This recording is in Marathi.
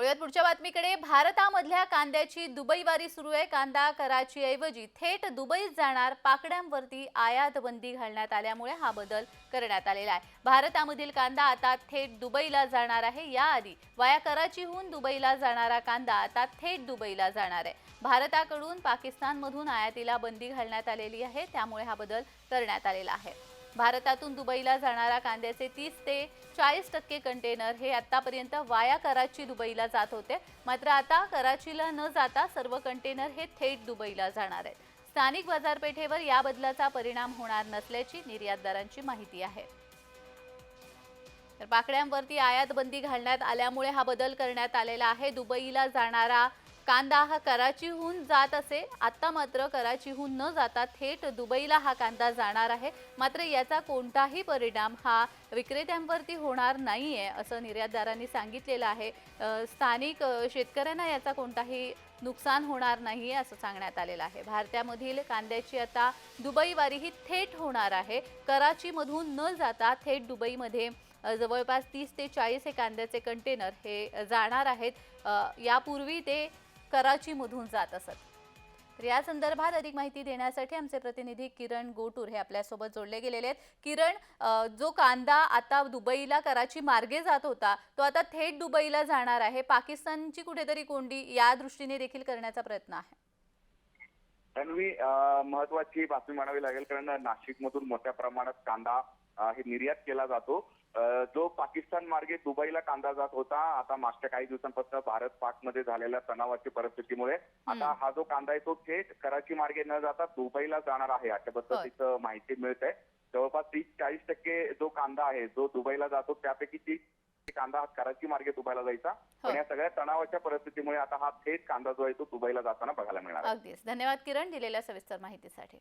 वळूयात पुढच्या बातमीकडे. भारतामधल्या कांद्याची दुबईवारी सुरू आहे. कांदा कराची ऐवजी थेट दुबईत जाणार. पाकड्यांवरती आयात बंदी घालण्यात आल्यामुळे हा बदल करण्यात आलेला आहे. भारतामधील कांदा आता थेट दुबईला जाणार आहे. याआधी वाया कराचीहून दुबईला जाणारा कांदा आता थेट दुबईला जाणार आहे. भारताकडून पाकिस्तानमधून आयातीला बंदी घालण्यात आलेली आहे. त्यामुळे हा बदल करण्यात आलेला आहे. भारतातून दुबईला जाणारा कांद्याचे तीस ते चाळीस टक्के कंटेनर हे आतापर्यंत वाया कराची दुबईला जात होते. मात्र आता कराचीला न जाता सर्व कंटेनर हे थेट दुबईला जाणार आहेत. स्थानिक बाजारपेठेवर या बदलाचा परिणाम होणार नसल्याची निर्यातदारांची माहिती आहे. तर पाकड्यांवरती आयात बंदी घालण्यात आल्यामुळे हा बदल करण्यात आलेला आहे. दुबईला जाणारा कांदा हा कराचीहून जात असे. आता मात्र कराचीहून न जाता थेट दुबईला हा कांदा जाणार आहे. मात्र याचा कोणताही परिणाम हा विक्रेत्यांवरती होणार नाही आहे असं निर्यातदारांनी सांगितलेलं आहे. स्थानिक शेतकऱ्यांना याचा कोणताही नुकसान होणार नाही असं सांगण्यात आलेलं आहे. भारतामधील कांद्याची आता दुबईवारी ही थेट होणार आहे. कराचीमधून न जाता थेट दुबईमध्ये जवळपास तीस ते चाळीस हे कांद्याचे कंटेनर हे जाणार आहेत. यापूर्वी ते कराचीमधून जात असत. तर या संदर्भात अधिक माहिती देण्यासाठी आमचे प्रतिनिधी किरण गोटूर हे आपल्यासोबत जोडले गेलेले आहेत. किरण जो कांदा आता दुबईला कराची मार्गे जात होता तो आता थेट दुबईला जाणार आहे. पाकिस्तानची कुठेतरी कोंडी या दृष्टीने देखील करण्याचा प्रयत्न आहे. तन्वी महत्वाची बातमी म्हणावी लागेल कारण नाशिकमधून मोठ्या प्रमाणात कांदा हे निर्यात केला जातो. जो पाकिस्तान मार्गे दुबईला कांदा जात होता आता मागच्या काही दिवसांपासून भारत पाकमध्ये झालेल्या तणावाची परिस्थितीमुळे आता हा जो कांदा आहे तो थेट कराची मार्गे न जाता दुबईला जाणार आहे अशा पद्धतीचं माहिती मिळत. आहे जवळपास तीस चाळीस टक्के जो कांदा आहे जो दुबईला जातो त्यापैकी तीस कांदा हा कराची मार्गे दुबईला जायचा. पण या सगळ्या तणावाच्या परिस्थितीमुळे आता हा थेट कांदा जो आहे तो दुबईला जाताना बघायला मिळणार अगदीच. धन्यवाद किरण दिलेल्या सविस्तर माहितीसाठी.